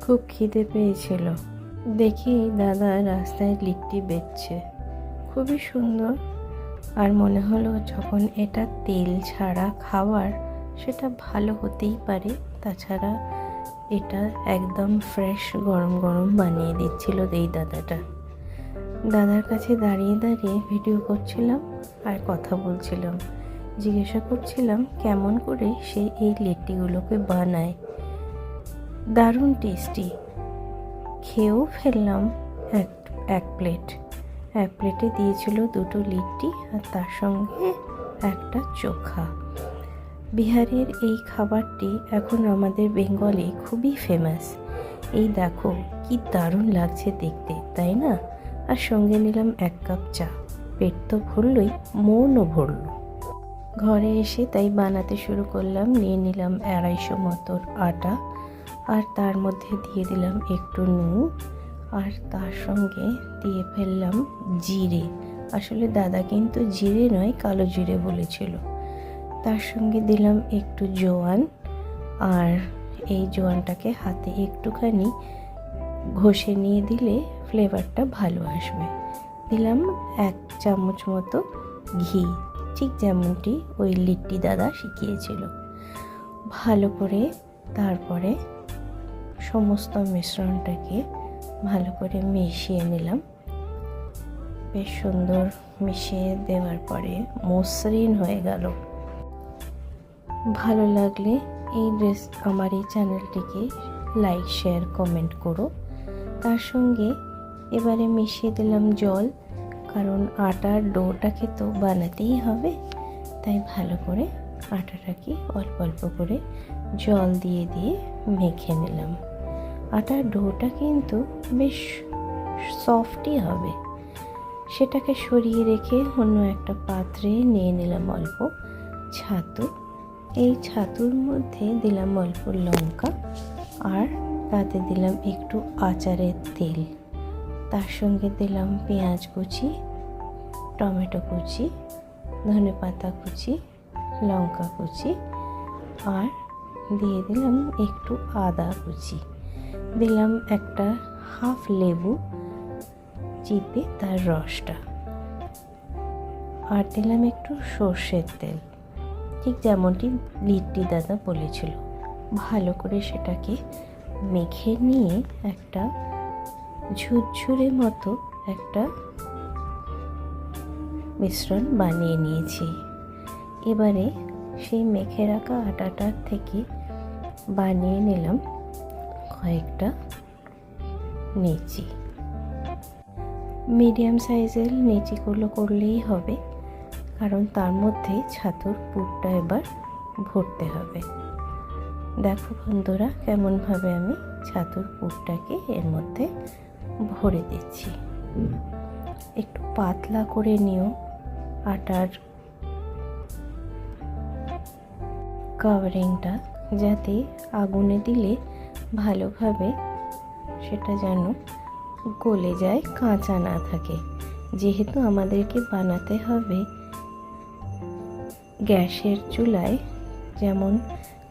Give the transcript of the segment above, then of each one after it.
খুব খিদে পেয়েছিল। দেখি দাদা রাস্তায় লিট্টি বেচছে। খুবই সুন্দর। আর মনে হলো যখন এটা তেল ছাড়া খাবার সেটা ভালো হতেই পারে। তাছাড়া এটা একদম ফ্রেশ গরম গরম বানিয়ে দিচ্ছিল এই দাদাটা। দাদার কাছে দাঁড়িয়ে দাঁড়িয়ে ভিডিও করছিলাম আর কথা বলছিলাম। জিজ্ঞাসা করছিলাম, কেমন করে সে এই লিট্টিগুলোকে বানায়? দারুণ টেস্টি খেয়েও ফেললাম এক এক প্লেট এক প্লেটে দিয়েছিল দুটো লিট্টি আর তার সঙ্গে একটা চোখা। বিহারের এই খাবারটি এখন আমাদের বেঙ্গলে খুবই ফেমাস এই দেখো, কি দারুণ লাগছে দেখতে, তাই না? আর সঙ্গে নিলাম এক কাপ চা। পেট তো ভরলই, মনও ভরল। ঘরে এসে তাই বানাতে শুরু করলাম, নিয়ে নিলাম আড়াইশো মতো আটা। আর তার মধ্যে দিয়ে দিলাম একটু নুন আর তার সঙ্গে দিয়ে ফেললাম জিরে। আসলে দাদা কিন্তু জিরে নয়, কালো জিরে বলেছিল। তার সঙ্গে দিলাম একটু জোয়ান আর এই জোয়ানটাকে হাতে একটুখানি ঘষে নিয়ে দিলে ফ্লেভারটা ভালো আসবে। দিলাম এক চামচ মতো ঘি, ঠিক যেমনটি ওই লিট্টি দাদা শিখিয়েছিল। ভালো করে তারপরে সমস্ত মিশ্রণটাকে ভালো করে মিশিয়ে নিলাম। বেশ সুন্দর মিশিয়ে দেওয়ার পরে মসৃণ হয়ে গেল। ভালো লাগলে এই ড্রেস আমার এই চ্যানেলটিকে লাইক, শেয়ার, কমেন্ট করো। তার সঙ্গে এবারে মিশিয়ে দিলাম জল, কারণ আটার ডোটাকে তো বানাতেই হবে, তাই ভালো করে আটাটাকে অল্প অল্প করে জল দিয়ে দিয়ে মেখে নিলাম। আটার ডোটা কিন্তু বেশ সফটই হবে। সেটাকে সরিয়ে রেখে অন্য একটা পাত্রে নিয়ে নিলাম অল্প ছাতু। এই ছাতুর মধ্যে দিলাম অল্প লঙ্কা আর তাতে দিলাম একটু আচারের তেল। তার সঙ্গে দিলাম পেঁয়াজ কুচি, টমেটো কুচি, ধনে পাতা কুচি, লঙ্কা কুচি আর দিয়ে দিলাম একটু আদা কুচি। দিলাম একটা হাফ লেবু চিপে তার রসটা। আর দিলাম একটু সর্ষের তেল। ঠিক যেমনটি লিট্টি দাদা বলেছিল। ভালো করে সেটাকে মেখে নিয়ে একটা ঝুরঝুরে মতো একটা মিশ্রণ বানিয়ে নিয়েছি। এবারে সেই মেখে রাখা আটাটার থেকে বানিয়ে নিলাম কয়েকটা নেচি মিডিয়াম সাইজের নেচিগুলো করলেই হবে, কারণ তার মধ্যে ছাতুর পুরটা এবার ভরতে হবে। দেখো বন্ধুরা, কেমনভাবে আমি ছাতুর পুরটাকে এর মধ্যে ভরে দিচ্ছি। একটু পাতলা করে নিও আটার কাভারিংটা যাতে আগুনে দিলে ভালোভাবে সেটা যেন গলে যায়, কাঁচা না থাকে। যেহেতু আমাদেরকে বানাতে হবে গ্যাসের চুলায়, যেমন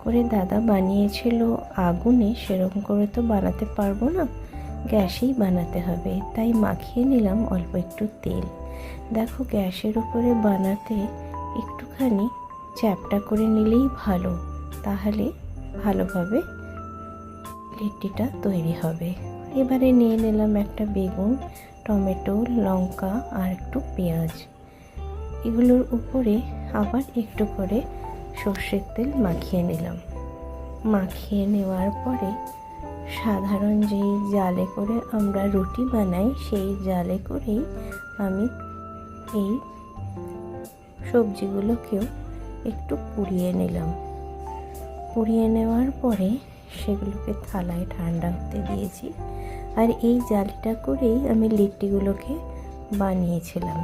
করে দাদা বানিয়েছিল আগুনে, সেরকম করে তো বানাতে পারব না। গ্যাসেই বানাতে হবে। তাই মাখিয়ে নিলাম অল্প একটু তেল। দেখো গ্যাসের উপরে বানাতে একটুখানি চ্যাপটা করে নিলেই ভালো। তাহলে ভালোভাবে লিট্টিটা তৈরি হবে। এবারে নিয়ে নিলাম একটা বেগুন, টমেটো, লঙ্কা আর একটু পেঁয়াজ। এগুলোর উপরে আবার একটু করে সর্ষের তেল মাখিয়ে নিলাম। মাখিয়ে নেওয়ার পরে সাধারণ যেই জালে করে আমরা রুটি বানাই, সেই জালে করেই আমি এই সবজিগুলোকেও একটু পুড়িয়ে নিলাম। পুড়িয়ে নেওয়ার পরে সেগুলোকে থালায় ঠান্ডা হতে দিয়েছি। আর এই জালিটা করেই আমি লিট্টিগুলোকে বানিয়েছিলাম।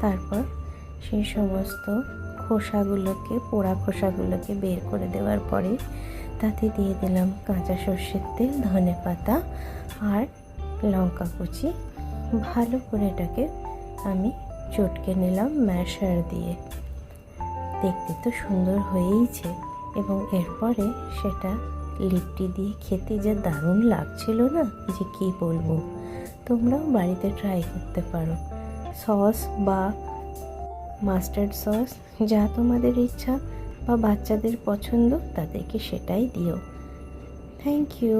তারপর সেই সমস্ত খোসাগুলোকে, পোড়া খোসাগুলোকে বের করে দেওয়ার পরে তাতে দিয়ে দিলাম কাঁচা সর্ষের তেল, ধনে পাতা আর লঙ্কা কুচি। ভালো করে এটাকে আমি চটকে নিলাম ম্যাশার দিয়ে। দেখতে তো সুন্দর হয়েইছে এবং এরপরে সেটা লিপটি দিয়ে খেতে যে দারুণ লাগছিল না? যে কি বলব? তোমরাও বাড়িতে ট্রাই করতে পারো। সস বা মাস্টার্ড সস যা তোমাদের ইচ্ছা বা বাচ্চাদের পছন্দ, তাদেরকে সেটাই দিও। Thank you